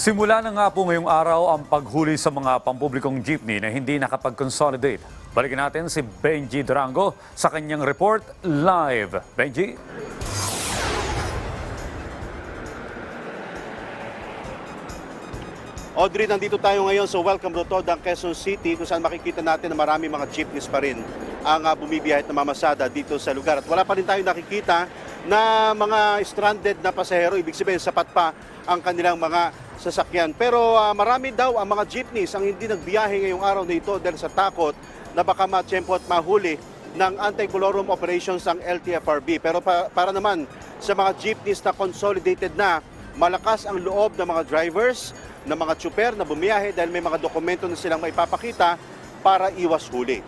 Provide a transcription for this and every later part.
Simula na nga po ngayong araw ang paghuli sa mga pampublikong jeepney na hindi nakapag-consolidate. Balikan natin si Benji Durango sa kanyang report live. Benji? Audrey, nandito tayo ngayon sa Welcome to Todang, Quezon City kung saan makikita natin na marami mga jeepneys pa rin ang uh, bumibiyahe at namamasada dito sa lugar. At wala pa rin tayo nakikita na mga stranded na pasahero, ibig sabihin sapat pa ang kanilang mga sasakyan. Pero ah, marami daw ang mga jeepneys ang hindi nagbiyahe ngayong araw na ito dahil sa takot na baka matsyempo at mahuli ng anti-colorum operations ng LTFRB. Pero pa- para naman sa mga jeepneys na consolidated na, malakas ang loob ng mga drivers, ng mga tsuper na bumiyahe dahil may mga dokumento na silang maipapakita para iwas huli.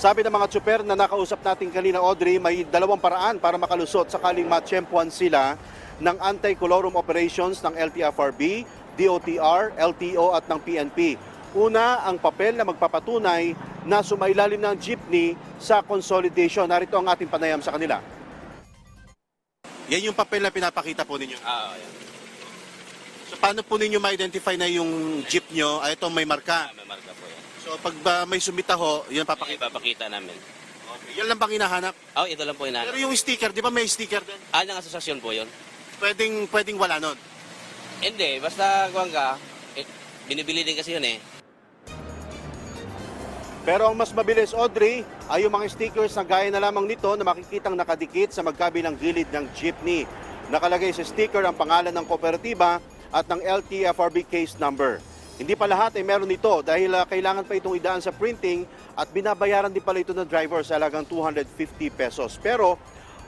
Sabi ng mga tsuper na nakausap natin kanina, Audrey, may dalawang paraan para makalusot sakaling matsyempuan sila ng anti-colorum operations ng LTFRB, DOTR, LTO at ng PNP. Una, ang papel na magpapatunay na sumailalim ng jeepney sa consolidation. Narito ang ating panayam sa kanila. Yan yung papel na pinapakita po ninyo. Ah, yan. So paano po ninyo ma-identify na yung jeep nyo, ay ito may marka? Ah, may marka po yan. So pag ba may sumitaho, yan Pakita. papakita. Ipapakita namin. Okay. Yan lang bang hinahanap? Oh, ito lang po Pero yung sticker, di ba may sticker din? Ah, ng asosasyon po yun? Pwedeng, pwedeng wala nun. Hindi, basta kuwang ka, eh, binibili din kasi yun eh. Pero ang mas mabilis, Audrey, ay yung mga stickers na gaya na lamang nito na makikitang nakadikit sa magkabilang gilid ng jeepney. Nakalagay sa sticker ang pangalan ng kooperatiba at ng LTFRB case number. Hindi pa lahat ay meron nito dahil ah, kailangan pa itong idaan sa printing at binabayaran din pala ito ng driver sa halagang 250 pesos. Pero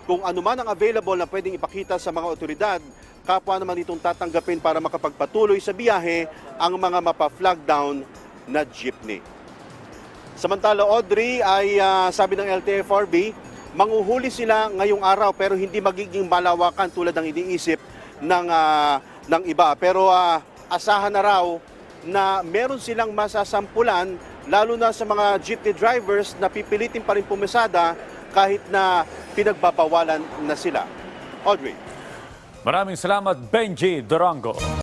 kung ano man ang available na pwedeng ipakita sa mga otoridad, kapwa naman itong tatanggapin para makapagpatuloy sa biyahe ang mga mapa-flag down na jeepney. Samantala Audrey ay ah, sabi ng LTFRB, manguhuli sila ngayong araw pero hindi magiging malawakan tulad ng iniisip ng ah, ng iba. Pero ah, asahan na raw na meron silang masasampulan lalo na sa mga jeepney drivers na pipilitin pa rin pumisada kahit na pinagbabawalan na sila. Audrey. Maraming salamat, Benji Durango.